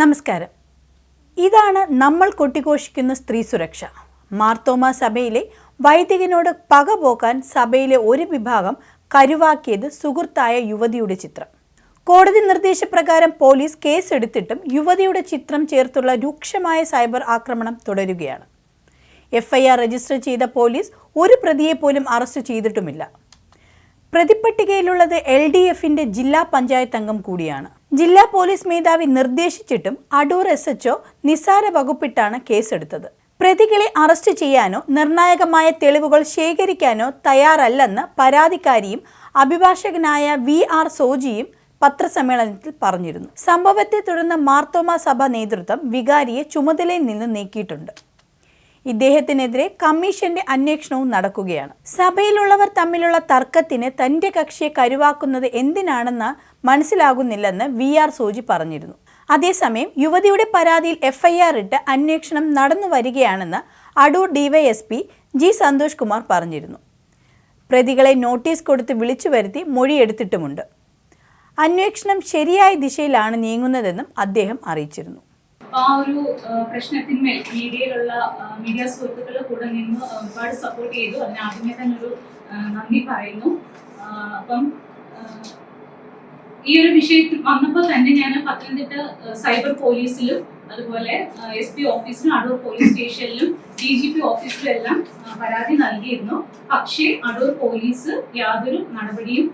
നമസ്കാരം. ഇതാണ് നമ്മൾ കൊട്ടിഘോഷിക്കുന്ന സ്ത്രീ സുരക്ഷ. മാർത്തോമ സഭയിലെ വൈദികനോട് പക പോക്കാൻ സഭയിലെ ഒരു വിഭാഗം കരുവാക്കിയത് സുഹൃത്തായ യുവതിയുടെ ചിത്രം. കോടതി നിർദ്ദേശപ്രകാരം പോലീസ് കേസെടുത്തിട്ടും യുവതിയുടെ ചിത്രം ചേർത്തുള്ള രൂക്ഷമായ സൈബർ ആക്രമണം തുടരുകയാണ്. എഫ്ഐആർ രജിസ്റ്റർ ചെയ്ത പോലീസ് ഒരു പ്രതിയെ പോലും അറസ്റ്റ് ചെയ്തിട്ടുമില്ല. പ്രതിപ്പട്ടികയിലുള്ളത് എൽ ഡി എഫിന്റെ ജില്ലാ പഞ്ചായത്ത് അംഗം കൂടിയാണ്. ജില്ലാ പോലീസ് മേധാവി നിർദ്ദേശിച്ചിട്ടും അടൂർ എസ് എച്ച്ഒ നിസാര വകുപ്പിട്ടാണ് കേസെടുത്തത്. പ്രതികളെ അറസ്റ്റ് ചെയ്യാനോ നിർണായകമായ തെളിവുകൾ ശേഖരിക്കാനോ തയ്യാറല്ലെന്ന് പരാതിക്കാരിയും അഭിഭാഷകനായ വി ആർ സോജിയും പത്രസമ്മേളനത്തിൽ പറഞ്ഞിരുന്നു. സംഭവത്തെ തുടർന്ന് മാർത്തോമ സഭ നേതൃത്വം വികാരിയെ ചുമതലയിൽ നിന്ന് നീക്കിയിട്ടുണ്ട്. ഇദ്ദേഹത്തിനെതിരെ കമ്മീഷന്റെ അന്വേഷണവും നടക്കുകയാണ്. സഭയിലുള്ളവർ തമ്മിലുള്ള തർക്കത്തിന് തന്റെ കക്ഷിയെ കരുവാക്കുന്നത് എന്തിനാണെന്ന് മനസ്സിലാകുന്നില്ലെന്ന് വി ആർ സോജി പറഞ്ഞിരുന്നു. അതേസമയം യുവതിയുടെ പരാതിയിൽ എഫ്ഐആർ ഇട്ട് അന്വേഷണം നടന്നു വരികയാണെന്ന് അടൂർ ഡിവൈഎസ്പി ജി സന്തോഷ് കുമാർ പറഞ്ഞിരുന്നു. പ്രതികളെ നോട്ടീസ് കൊടുത്ത് വിളിച്ചു വരുത്തി മൊഴിയെടുത്തിട്ടുമുണ്ട്. അന്വേഷണം ശരിയായ ദിശയിലാണ് നീങ്ങുന്നതെന്നും അദ്ദേഹം അറിയിച്ചിരുന്നു. ആ ഒരു പ്രശ്നത്തിന്മേൽ മീഡിയയിലുള്ള മീഡിയ സുഹൃത്തുക്കളുടെ കൂടെ നിന്ന് ഒരുപാട് സപ്പോർട്ട് ചെയ്തു. അതിന് ആദ്യമേ തന്നെ ഒരു നന്ദി പറയുന്നു. അപ്പം ഈ ഒരു വിഷയത്തിൽ വന്നപ്പോൾ തന്നെ ഞാൻ പത്തനംതിട്ട സൈബർ പോലീസിലും അതുപോലെ എസ് പി ഓഫീസിലും അടൂർ പോലീസ് സ്റ്റേഷനിലും ഡി ജി പി ഓഫീസിലും എല്ലാം പരാതി നൽകിയിരുന്നു. പക്ഷേ അടൂർ പോലീസ് യാതൊരു നടപടിയും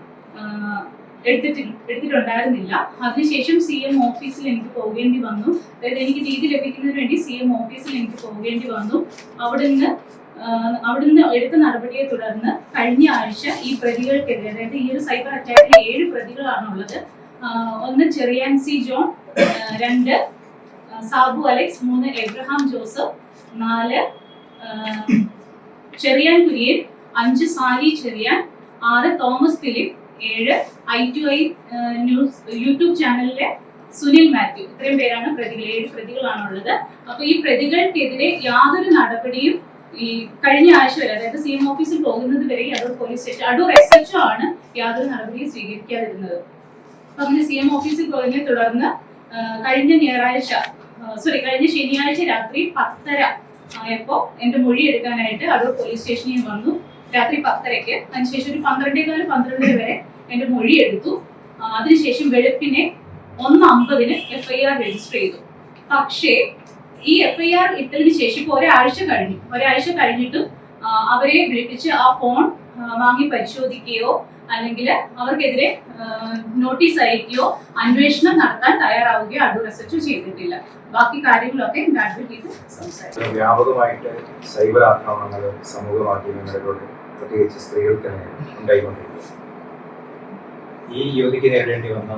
എടുത്തിട്ട് എടുത്തിട്ടുണ്ടായിരുന്നില്ല. അതിനുശേഷം സി എം ഓഫീസിൽ എനിക്ക് പോകേണ്ടി വന്നു. അതായത് എനിക്ക് നീതി ലഭിക്കുന്നതിന് വേണ്ടി സി എം ഓഫീസിൽ എനിക്ക് പോകേണ്ടി വന്നു. അവിടെ നിന്ന് അവിടെ നിന്ന് എടുത്ത നടപടിയെ തുടർന്ന് കഴിഞ്ഞ ആഴ്ച ഈ പ്രതികൾക്കെതിരെ അതായത് ഈ ഒരു സൈബർ അറ്റാക്കിൽ ഏഴ് പ്രതികളാണുള്ളത്. ഒന്ന് ഒന്ന് ചെറിയാൻസി ജോൺ രണ്ട് സാബു അലക്സ് മൂന്ന് എബ്രഹാം ജോസഫ് നാല് ചെറിയാൻ കുര്യൻ അഞ്ച് സാലി ചെറിയാൻ ആറ് തോമസ് ഫിലിപ്പ് ഏഴ്. I to I news YouTube ചാനലിലെ സുനിൽ മാത്യു. ഇത്രയും പേരാണ് പ്രതികൾ ഏഴ് പ്രതികളാണുള്ളത് അപ്പൊ ഈ പ്രതികൾക്കെതിരെ യാതൊരു നടപടിയും ഈ കഴിഞ്ഞ ആഴ്ച വരെ അതായത് സി എം ഓഫീസിൽ പോകുന്നത് വരെ Adoor police station Adoor S H ആണ് യാതൊരു നടപടിയും സ്വീകരിക്കാതിരുന്നത്. അപ്പൊ അങ്ങനെ സി എം ഓഫീസിൽ പോയതിനെ തുടർന്ന് കഴിഞ്ഞ ഞായറാഴ്ച സോറി കഴിഞ്ഞ ശനിയാഴ്ച രാത്രി പത്തര ആയപ്പോ എന്റെ മൊഴി എടുക്കാനായിട്ട് അടൂർ പോലീസ് സ്റ്റേഷനിൽ വന്നു. രാത്രി പത്തരയ്ക്ക്. അതിനുശേഷം ഒരു പന്ത്രണ്ടേകാൽ പന്ത്രണ്ടര വരെ എന്റെ മൊഴി എടുത്തു അതിനുശേഷം വെളുപ്പിനെ ഒന്ന് അമ്പതിന് എഫ് ഐ ആർ രജിസ്റ്റർ ചെയ്തു. പക്ഷേ ഈ എഫ് ഐ ആർ ഇട്ടതിന് ശേഷം ഇപ്പൊ ഒരാഴ്ച കഴിഞ്ഞു. ഒരാഴ്ച കഴിഞ്ഞിട്ട് അവരെ വിളിപ്പിച്ച് ആ ഫോൺ വാങ്ങി പരിശോധിക്കുകയോ അല്ലെങ്കിൽ അവർക്കെതിരെ നോട്ടീസ് അയക്കുകയോ അന്വേഷണം നടത്താൻ തയ്യാറാവുകയോ അടൂർ എസ് ചെയ്തിട്ടില്ല. ബാക്കി കാര്യങ്ങളൊക്കെ അഡ്വക്കേറ്റ് സംസാരിക്കും. വ്യാപകമായിട്ട് സൈബർ ആക്രമണങ്ങൾ സമൂഹ മാധ്യമങ്ങളിലൂടെ പ്രത്യേകിച്ച് സ്ത്രീകൾക്ക് തന്നെ ഉണ്ടായിക്കൊണ്ടിരിക്കുന്നു. ഈ യുവതിക്ക് നേരിടേണ്ടി വന്ന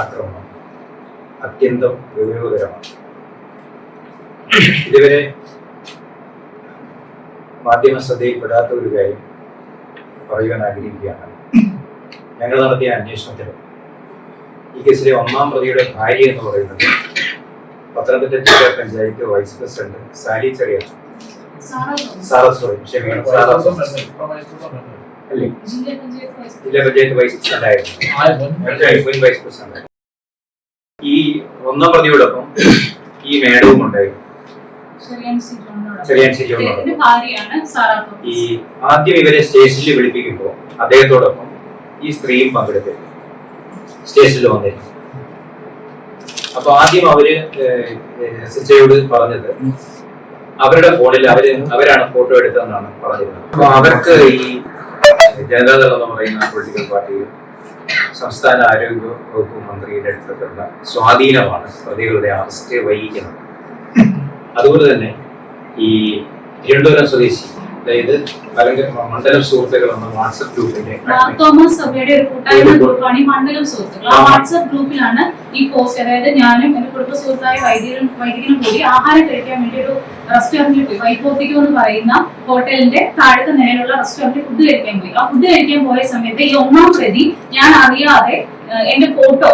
ആക്രമണം അത്യന്തം ഗൗരവകരമാണ് ഇതുവരെ മാധ്യമ ശ്രദ്ധയിൽപ്പെടാത്ത ഒരു കാര്യം പറയുവാൻ ആഗ്രഹിക്കുകയാണ്. ഞങ്ങൾ നടത്തിയ അന്വേഷണത്തിൽ ഈ കേസിലെ ഒന്നാം പ്രതിയുടെ ഭാര്യ എന്ന് പറയുന്നത് പത്തനംതിട്ട ജില്ലാ പഞ്ചായത്ത് വൈസ് പ്രസിഡന്റ് സാലി ചെറിയ വൈസ് പ്രസിഡന്റ് ഈ ഒന്നാം പ്രതിയോടൊപ്പം ഈ മേഡവും ഉണ്ടായിരുന്നു ചെറിയാൻ സി ജോണിനോടൊപ്പം. ഈ ആദ്യം ഇവരെ സ്റ്റേഷനിൽ വിളിപ്പിക്കുമ്പോൾ അദ്ദേഹത്തോടൊപ്പം ഈ സ്ത്രീയും പങ്കെടുത്തിരുന്നു. സ്റ്റേഷനിൽ വന്നിരുന്നു. അപ്പൊ ആദ്യം അവർ സിച്ചയോട് പറഞ്ഞത് അവരുടെ ഫോണിൽ അവർ അവരാണ് ഫോട്ടോ എടുത്തതെന്നാണ് പറഞ്ഞിരുന്നത് അപ്പൊ അവർക്ക് ഈ ജനതാദൾ എന്ന് പറയുന്ന പൊളിറ്റിക്കൽ പാർട്ടി സംസ്ഥാന ആരോഗ്യ വകുപ്പ് മന്ത്രിയുടെ അടുത്തുള്ള സ്വാധീനമാണ് പ്രതികളുടെ അറസ്റ്റ് വൈകിക്കുന്നത് അതുപോലെ തന്നെ ഈ തിരുവനന്തപുരം സ്വദേശി അതായത് അല്ലെങ്കിൽ മണ്ഡലം സുഹൃത്തുക്കൾ എന്ന വാട്സപ്പ് ഗ്രൂപ്പിന്റെ. തോമസ് സഭയുടെ ഒരു കൂട്ടായ്മ ഗ്രൂപ്പാണ് ഈ മണ്ഡലം സുഹൃത്തുക്കൾ ആ ഗ്രൂപ്പിലാണ് ഈ പോസ്റ്റ് അതായത് ഞാനും എന്റെ കുടുംബ സുഹൃത്തായ വൈദ്യരും വൈദികനും കൂടി ആഹാരം കഴിക്കാൻ വേണ്ടി ഒരു റെസ്റ്റോറന്റിൽ പോയി എന്ന് പറയുന്ന ഹോട്ടലിന്റെ താഴത്തെ നിലയിലുള്ള റെസ്റ്റോറന്റിൽ ഫുഡ് കഴിക്കാൻ പോയി. ആ ഫുഡ് കഴിക്കാൻ പോയ സമയത്ത് ഈ ഒന്നാം പ്രതി ഞാൻ അറിയാതെ എന്റെ ഫോട്ടോ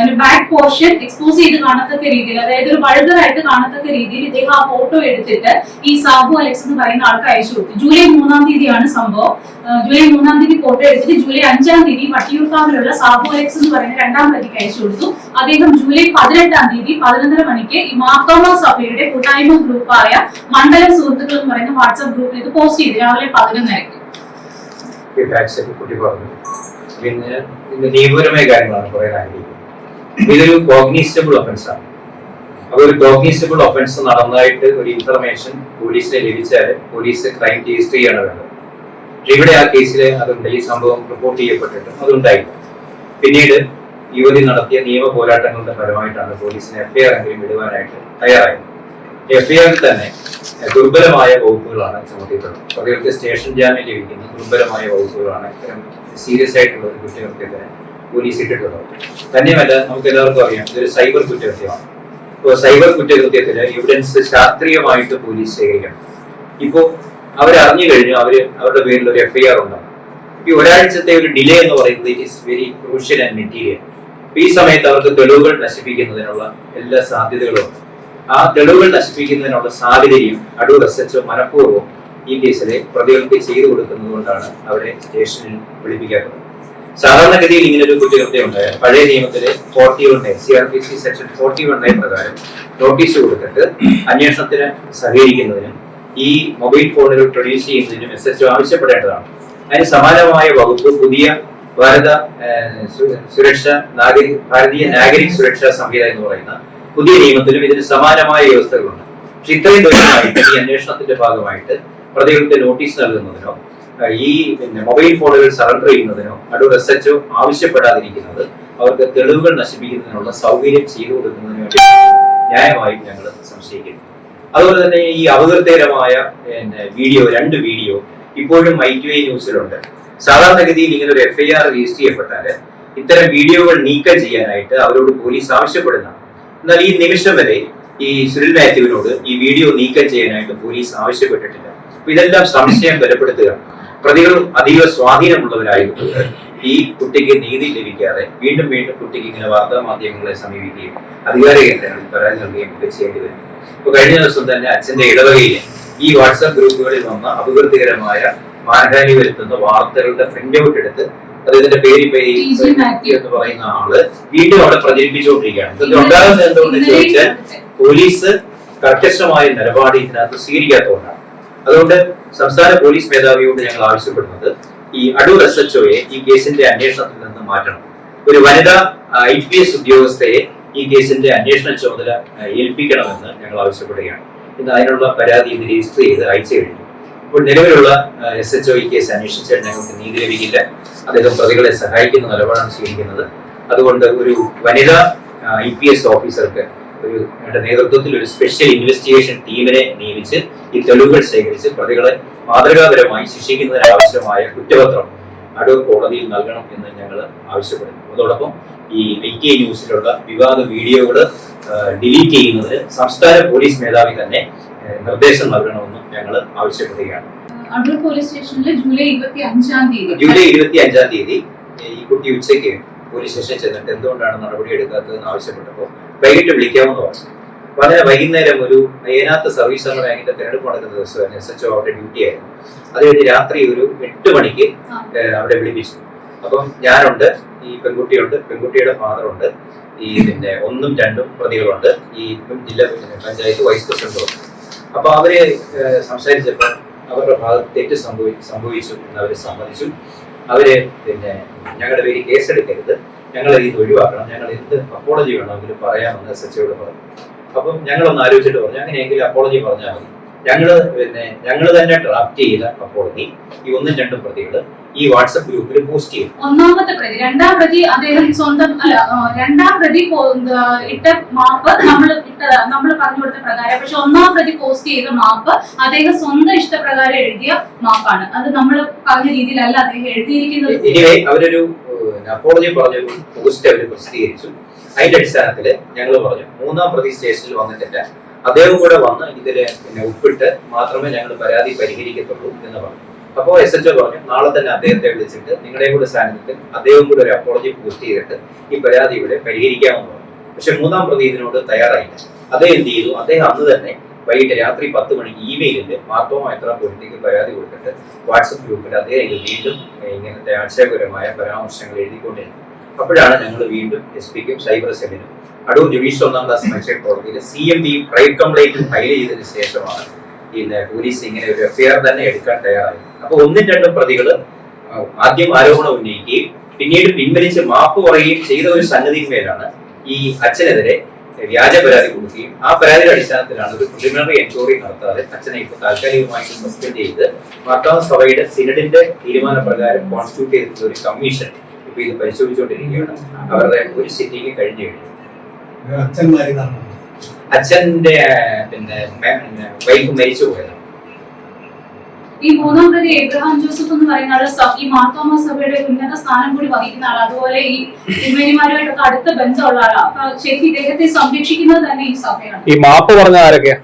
എന്റെ ബാക്ക് പോർഷൻ എക്സ്പോസ് ചെയ്ത് കാണത്തക്ക രീതിയിൽ അതായത് ഒരു വഴുതറായിട്ട് കാണത്തക്ക രീതിയിൽ ഇദ്ദേഹം ആ ഫോട്ടോ എടുത്തിട്ട് ഈ സാബു അലക്സ് എന്ന് പറയുന്ന ആൾക്ക് അയച്ചു കൊടുത്തു. ജൂലൈ മൂന്നാം തീയതിയാണ് സംഭവം. ജൂലൈ മൂന്നാം തീയതി ഫോട്ടോ എടുത്തിട്ട് ജൂലൈ അഞ്ചാം തീയതി വട്ടിയൂർക്കാവിലുള്ള സാബു അലക്സ് എന്ന് പറയുന്ന രണ്ടാം പ്രതിക്ക് അയച്ചു കൊടുത്തു. അദ്ദേഹം ജൂലൈ പതിനെട്ടാം തീയതി പതിനൊന്നര മണിക്ക് ഈ മാർത്തോമ സഭയുടെ കൂട്ടായ്മ ഗ്രൂപ്പായ മണ്ഡലം സുഹൃത്തുക്കൾ എന്ന് പറയുന്ന വാട്സ്ആപ്പ് ഗ്രൂപ്പിൽ ഇത് പോസ്റ്റ് ചെയ്തു രാവിലെ പതിനൊന്നരയ്ക്ക്. പിന്നെ നിയമപരമായ കാര്യങ്ങളാണ് കുറെ ആഗ്രഹിക്കുന്നത് ഇതൊരു കോഗ്നീസബിൾ ഒഫൻസ് ആണ്. അപ്പൊ ഒരു കോഗ്നീസബിൾ ഒഫൻസ് നടന്നതായിട്ട് ഒരു ഇൻഫർമേഷൻ പോലീസിനെ ലഭിച്ചാൽ പോലീസ് ക്രൈം രജിസ്റ്റർ ചെയ്യാണ് വേണ്ടത്. ഇവിടെ ആ കേസിൽ അതുണ്ട്. ഈ സംഭവം റിപ്പോർട്ട് ചെയ്യപ്പെട്ടിട്ടും അതുണ്ടായില്ല പിന്നീട് യുവതി നടത്തിയ നിയമ പോരാട്ടങ്ങളുടെ ഫലമായിട്ടാണ് പോലീസിന് എഫ്ഐആർ എങ്കിലും വിടുവാനായിട്ട് തയ്യാറായത്. എഫ്ഐആറിൽ തന്നെ ദുർബലമായ വകുപ്പുകളാണ് ചുമത്തിയിട്ടുള്ളത്. പ്രതികൾക്ക് സ്റ്റേഷൻ ജാമ്യം ലഭിക്കുന്ന ദുർബലമായ വകുപ്പുകളാണ് ഇത്തരം സീരിയസ് ആയിട്ടുള്ള ഒരു കുറ്റകൃത്യത്തിന് പോലീസ് ഇട്ടിട്ടുള്ളത്. തന്നെയുമല്ല നമുക്ക് എല്ലാവർക്കും അറിയാം ഇതൊരു സൈബർ കുറ്റകൃത്യമാണ്. ഇപ്പോൾ സൈബർ കുറ്റകൃത്യത്തിന് എവിഡൻസ് ശാസ്ത്രീയമായിട്ട് പോലീസ് ശേഖരിക്കണം. ഇപ്പോൾ അവരറിഞ്ഞു കഴിഞ്ഞു അവർ അവരുടെ പേരിൽ ഒരു എഫ്ഐആർ ഉണ്ടാകും ഈ ഒരാഴ്ചത്തെ ഒരു ഡിലേ എന്ന് പറയുന്നത് it is very crucial and material ഈ സമയത്ത് അവർക്ക് തെളിവുകൾ നശിപ്പിക്കുന്നതിനുള്ള എല്ലാ സാധ്യതകളും ഉണ്ട്. ആ തെളിവുകൾ നശിപ്പിക്കുന്നതിനുള്ള സാഹചര്യം അടൂർ എസ് എച്ച് മനഃപൂർവം ഈ കേസിലെ പ്രതികൾക്ക് ചെയ്തു കൊടുക്കുന്നത് കൊണ്ടാണ് അവരെ സ്റ്റേഷനിൽ വിളിപ്പിക്കാത്തത്. സാധാരണഗതിയിൽ ഇങ്ങനെ ഒരു കുറ്റകൃത്യം ഉണ്ടായാൽ പഴയ നിയമത്തിലെ forty one A C R P C section forty one A പ്രകാരം നോട്ടീസ് കൊടുത്തിട്ട് അന്വേഷണത്തിന് സഹകരിക്കുന്നതിനും ഈ മൊബൈൽ ഫോണുകൾ പ്രൊഡ്യൂസ് ചെയ്യുന്നതിനും എസ് ആവശ്യപ്പെടേണ്ടതാണ്. അതിന് സമാനമായ വകുപ്പ് പുതിയ ഭാരത സുരക്ഷ നാഗരിക ഭാരതീയ നാഗരിക സുരക്ഷാ സംഹിത എന്ന് പറയുന്ന പുതിയ നിയമത്തിലും ഇതിന് സമാനമായ വ്യവസ്ഥകളുണ്ട്. പക്ഷെ ഇത്രയും ദിവസമായിട്ട് ഈ അന്വേഷണത്തിന്റെ ഭാഗമായിട്ട് പ്രതികൾക്ക് നോട്ടീസ് നൽകുന്നതിനോ ഈ പിന്നെ മൊബൈൽ ഫോണുകൾ സറണ്ടർ ചെയ്യുന്നതിനോ അടൂർ എസ് എച്ച് ആവശ്യപ്പെടാതിരിക്കുന്നത് അവർക്ക് തെളിവുകൾ നശിപ്പിക്കുന്നതിനുള്ള സൗകര്യം ചെയ്തു കൊടുക്കുന്നതിന് വേണ്ടി ന്യായമായും ഞങ്ങൾ സംശയിക്കുന്നു അതുപോലെ തന്നെ ഈ അപകീർത്തകരമായ പിന്നെ വീഡിയോ രണ്ട് വീഡിയോ ഇപ്പോഴും ഐ ടി ഐ ന്യൂസിലുണ്ട്. സാധാരണഗതിയിൽ ഇങ്ങനെ ഒരു എഫ് ഐ ആർ രജിസ്റ്റർ ചെയ്യപ്പെട്ടാൽ ഇത്തരം വീഡിയോകൾ നീക്കം ചെയ്യാനായിട്ട് അവരോട് പോലീസ് ആവശ്യപ്പെടുന്നതാണ്. എന്നാൽ ഈ നിമിഷം വരെ ഈ സുനിൽ മാത്യുവിനോട് ഈ വീഡിയോ നീക്കം ചെയ്യാനായിട്ട് പോലീസ് ആവശ്യപ്പെട്ടിട്ടില്ല. ഇതെല്ലാം സംശയം ബലപ്പെടുത്തുക. പ്രതികൾ അതീവ സ്വാധീനമുള്ളവരായിട്ടുണ്ട് ഈ കുട്ടിക്ക് നീതി ലഭിക്കാതെ വീണ്ടും വീണ്ടും കുട്ടിക്ക് ഇങ്ങനെ വാർത്താ മാധ്യമങ്ങളെ സമീപിക്കുകയും അധികാര കേന്ദ്രങ്ങളിൽ പരാതി നൽകുകയും ഒക്കെ ചെയ്യേണ്ടി വരും. ഇപ്പൊ കഴിഞ്ഞ ദിവസം തന്നെ അച്ഛന്റെ ഇടവകയിൽ ഈ വാട്സാപ്പ് ഗ്രൂപ്പുകളിൽ വന്ന അപകീർത്തികരമായ മാനഹാനി വരുത്തുന്ന വാർത്തകളുടെ പ്രിന്റ് ഔട്ട് എടുത്ത് അത് ഇതിന്റെ പേര് എന്ന് പറയുന്ന ആൾ വീണ്ടും അവിടെ പ്രചരിപ്പിച്ചുകൊണ്ടിരിക്കുകയാണ്. ഇത് ഉണ്ടാകുന്നത് എന്തുകൊണ്ട് ചോദിച്ചാൽ പോലീസ് കർക്കശമായ നിലപാട് ഇതിനകത്ത് സ്വീകരിക്കാത്തതുകൊണ്ടാണ്. അതുകൊണ്ട് സംസ്ഥാന പോലീസ് മേധാവിയോട് ഞങ്ങൾ ആവശ്യപ്പെടുന്നത് ഈ അടൂർ എസ് എച്ച് ഒയെ ഈ കേസിന്റെ അന്വേഷണത്തിൽ നിന്ന് മാറ്റണം. ഒരു വനിതാ ഐ പി എസ് ഉദ്യോഗസ്ഥയെ ഈ കേസിന്റെ അന്വേഷണ ചുമതല ഏൽപ്പിക്കണമെന്ന് ഞങ്ങൾ ആവശ്യപ്പെടുകയാണ്. ഇന്ന് അതിനുള്ള പരാതി ഇത് രജിസ്റ്റർ ചെയ്ത് അയച്ചു കഴിഞ്ഞു. ഇപ്പോൾ നിലവിലുള്ള എസ് എച്ച് ഒ ഈ കേസ് അന്വേഷിച്ചാൽ ഞങ്ങൾക്ക് നീതി ലഭിക്കില്ല. അദ്ദേഹം പ്രതികളെ സഹായിക്കുന്ന നിലപാടാണ് സ്വീകരിക്കുന്നത്. അതുകൊണ്ട് ഒരു വനിതാ ഐ പി എസ് ഓഫീസർക്ക് ഒരു നേതൃത്വത്തിൽ ഒരു സ്പെഷ്യൽ ഇൻവെസ്റ്റിഗേഷൻ ടീമിനെ നിയമിച്ച് ഈ തെളിവുകൾ ശേഖരിച്ച് പ്രതികളെ മാതൃകാപരമായി ശിക്ഷിക്കുന്നതിനാവശ്യമായ കുറ്റപത്രം അടൂർ കോടതിയിൽ നൽകണം എന്ന് ഞങ്ങൾ ആവശ്യപ്പെടുന്നു. അതോടൊപ്പം ഈ ടി ന്യൂസിലുള്ള വിവാദ വീഡിയോകൾ ഡിലീറ്റ് ചെയ്യുന്നതിന് സംസ്ഥാന പോലീസ് മേധാവി തന്നെ നിർദ്ദേശം നൽകണമെന്നും ഞങ്ങൾ ആവശ്യപ്പെടുകയാണ്. അടൂർ പോലീസ് സ്റ്റേഷനിൽ ജൂലൈ ഇരുപത്തി അഞ്ചാം തീയതി. ജൂലൈ ഇരുപത്തി അഞ്ചാം തീയതി ഈ കുട്ടി ഉച്ചയ്ക്ക് പോലീസ് സ്റ്റേഷനിൽ ചെന്നിട്ട് എന്തുകൊണ്ടാണ് നടപടി എടുക്കാത്തതെന്ന് ആവശ്യപ്പെട്ടപ്പോൾ വൈകിട്ട് വിളിക്കാമെന്ന് പറഞ്ഞു അങ്ങനെ വൈകുന്നേരം ഒരു ഏനാത്ത് സർവീസ് സഹകരണ ബാങ്കിന്റെ തെരഞ്ഞെടുപ്പ് നടക്കുന്ന ദിവസം എസ് എച്ച് അവിടെ ഡ്യൂട്ടി ആയിരുന്നു. അത് കഴിഞ്ഞ് രാത്രി ഒരു എട്ട് മണിക്ക് അവിടെ വിളിപ്പിച്ചു. അപ്പം ഞാനുണ്ട് ഈ പെൺകുട്ടിയുണ്ട് പെൺകുട്ടിയുടെ ഫാദറുണ്ട് ഈ പിന്നെ ഒന്നും രണ്ടും പ്രതികളുണ്ട്. ഈ ജില്ലാ പഞ്ചായത്ത് വൈസ് പ്രസിഡന്റും അപ്പൊ അവർ സംസാരിച്ചപ്പോൾ അവരുടെ ഭാഗത്ത് തെറ്റ് സംഭവി സംഭവിച്ചു എന്ന് അവർ സമ്മതിച്ചു. അവർ പിന്നെ ഞങ്ങളുടെ പേര് കേസെടുക്കരുത്. ഞങ്ങളെ ഇത് ഒഴിവാക്കണം. ഞങ്ങൾ എന്ത് അപ്പോളജി വേണമെങ്കിലും പറയാമെന്ന് എസ് എച്ച് പറഞ്ഞു. അപ്പം ഞങ്ങളൊന്ന് ആലോചിച്ചിട്ട് പറഞ്ഞു. അങ്ങനെയെങ്കിൽ അപ്പോളജി പറഞ്ഞാൽ മതി. ഞങ്ങൾ പിന്നെ ഞങ്ങൾ തന്നെ ഡ്രാഫ്റ്റ് ചെയ്ത അപ്പോളജി ഈ ഒന്നും രണ്ടും പ്രതികൾ ഈ വാട്സപ്പ് ഗ്രൂപ്പിൽ പോസ്റ്റ് ചെയ്യും ഒന്നാമത്തെ പ്രതി രണ്ടാം പ്രതി അദ്ദേഹം സ്വന്തം അല്ല രണ്ടാം പ്രതി ഇട്ട മാപ്പ് നമ്മൾ നമ്മൾ പറഞ്ഞു കൊടുത്ത പ്രകാരം. പക്ഷെ ഒന്നാം പ്രതി പോസ്റ്റ് ചെയ്ത മാപ്പ് അദ്ദേഹം സ്വന്തം ഇഷ്ടപ്രകാരം എഴുതിയ മാപ്പാണ്. അത് നമ്മൾ പറഞ്ഞ രീതിയിലല്ല അദ്ദേഹം എഴുതിയിരിക്കുന്നത്. അവരൊരു അപ്പോളജി പറഞ്ഞു പോസ്റ്റ് അവർ പ്രസിദ്ധീകരിച്ചു. അതിന്റെ അടിസ്ഥാനത്തിൽ ഞങ്ങൾ പറഞ്ഞു മൂന്നാം പ്രതി സ്റ്റേഷനിൽ വന്നിട്ടില്ല. അദ്ദേഹം കൂടെ വന്ന് ഇതിൽ പിന്നെ ഒപ്പിട്ട് മാത്രമേ ഞങ്ങൾ പരാതി പരിഹരിക്കത്തുള്ളൂ എന്ന് പറഞ്ഞു. അപ്പോൾ എസ് എച്ച് പറഞ്ഞു നാളെ തന്നെ അദ്ദേഹത്തെ വിളിച്ചിട്ട് നിങ്ങളുടെ കൂടെ സാന്നിധ്യത്തിൽ അദ്ദേഹം കൂടെ ഒരു അപ്പോളജി പോസ്റ്റ് ചെയ്തിട്ട് ഈ പരാതി ഇവിടെ പരിഹരിക്കാമെന്ന് പറഞ്ഞു. പക്ഷെ മൂന്നാം പ്രതി ഇതിനോട് തയ്യാറായില്ല. അദ്ദേഹം എന്ത് ചെയ്തു? അദ്ദേഹം അന്ന് തന്നെ വൈകിട്ട് രാത്രി പത്ത് മണിക്ക് ഇമെയിലിൽ മാർത്തോമ എത്ര പൊളിറ്റിക്കൽ പരാതി കൊടുത്തിട്ട് വാട്സപ്പ് ഗ്രൂപ്പിൽ അദ്ദേഹം ഇത് വീണ്ടും ഇങ്ങനത്തെ ആശയപരമായ പരാമർശങ്ങൾ എഴുതിക്കൊണ്ടിരുന്നു. അപ്പോഴാണ് ഞങ്ങൾ വീണ്ടും എസ് പിക്കും സൈബർ സെല്ലിനും അടൂർ ജുഡീഷ്യൽ ഒന്നാം ക്ലാസ് മജിസ്ട്രേറ്റ് കോടതിയിൽ C M D crime complaint file ചെയ്തതിനു ശേഷമാണ് ഇന്ന് പോലീസ് ഇങ്ങനെ ഒരു എഫ്ഐആർ തന്നെ എടുക്കാൻ തയ്യാറായി അപ്പൊ ഒന്നും രണ്ടും പ്രതികൾ ആദ്യം ആരോപണം ഉന്നയിക്കുകയും പിന്നീട് പിൻവലിച്ച് മാപ്പ് പറയുകയും ചെയ്ത ഒരു സംഗതിയിന്മേലാണ് ഈ അച്ഛനെതിരെ വ്യാജ പരാതി കൊടുക്കുകയും ആ പരാതിയുടെ അടിസ്ഥാനത്തിലാണ് ഒരു പ്രിലിമിനറി എൻക്വയറി നടത്താതെ അച്ഛനെ ഇപ്പോൾ താൽക്കാലികമായിട്ട് സസ്പെൻഡ് ചെയ്ത് മാർത്താവ് സഭയുടെ സിനഡിന്റെ തീരുമാനപ്രകാരം കോൺസ്റ്റിറ്റ്യൂട്ട് ചെയ്തിട്ടുള്ള ഒരു കമ്മീഷൻ ഇപ്പൊ ഇത് പരിശോധിച്ചുകൊണ്ടിരിക്കുകയാണ്. അവരുടെ ഒരു സിറ്റിംഗ് കഴിഞ്ഞു കഴിഞ്ഞു. അച്ഛന്റെ പിന്നെ വൈഫ് മരിച്ചു പോയതാണ് ഈ മൂന്നാം പ്രതി എബ്രഹാം ജോസഫ് എന്ന് പറയുന്ന ആൾ ഈ മാർത്തോമ സഭയുടെ ഉന്നത സ്ഥാനം കൂടി വഹിക്കുന്ന ആൾ അതുപോലെ ഈ തിരുമേനിമാരുമായിട്ടൊക്കെ അടുത്ത ബന്ധമുള്ള ആളാ. അപ്പൊ ശരിക്കും ഇദ്ദേഹത്തെ സംരക്ഷിക്കുന്നത് തന്നെ ഈ സഭയാണ്. ഈ മാപ്പ് പറഞ്ഞ ആരൊക്കെയാ?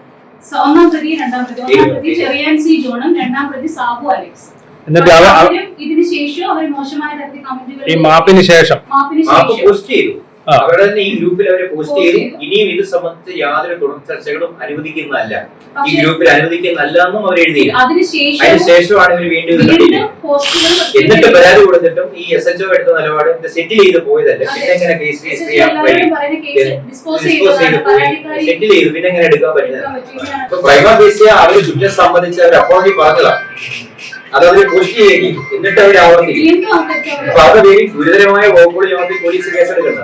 സ- ഒന്നാം പ്രതി രണ്ടാം പ്രതി. ഒന്നാം പ്രതി ചെറിയാൻ സി ജോണും രണ്ടാം പ്രതി സാബു അലക്സ്. എന്നിട്ട് അവ അവ- അവരും ഇതിന് ശേഷം അവർ മോശമായ തരത്തിൽ കമന്റുകൾ ഈ മാപ്പിന് ശേഷം. മാപ്പിന് മാപ്പ് ശേഷം. അവരുടെ തന്നെ ഈ ഗ്രൂപ്പിൽ അവർ പോസ്റ്റ് ചെയ്തു. ഇനിയും ഇത് സംബന്ധിച്ച് യാതൊരു തുടർ ചർച്ചകളും അനുവദിക്കുന്നതല്ല. ഈ ഗ്രൂപ്പിൽ അനുവദിക്കുന്നല്ല എന്നും അവർ എഴുതിയില്ല. അതിനുശേഷം അതിനുശേഷമാണ് ഇവർ വീണ്ടും എന്നിട്ട് പരാതി കൊടുത്തിട്ടും ഈ എസ് എച്ച് എടുത്ത നിലപാട് ഇത് സെറ്റിൽ ചെയ്ത് പോയതല്ലേ. പിന്നെ എങ്ങനെ കേസ് രജിസ്റ്റർ ചെയ്യാൻ ഡിസ്പോസ് ചെയ്ത് പോയി. സെറ്റിൽ ചെയ്തു. പിന്നെ എങ്ങനെ എടുക്കാൻ പറ്റുന്നത് പ്രൈമ ബേസിയ അവർ കുറ്റം സംബന്ധിച്ച് അവർ അപ്പോഴി പറഞ്ഞതാണ്. അത് അവർ പോസ്റ്റ് ചെയ്യുകയും എന്നിട്ട് അവർ ആവർത്തിക്കും. അവർക്ക് അപ്പൊ അവരുടെ പേരിൽ ഗുരുതരമായ വകുപ്പുകൾ ചുമത്തി പോലീസ് കേസെടുക്കണ്ട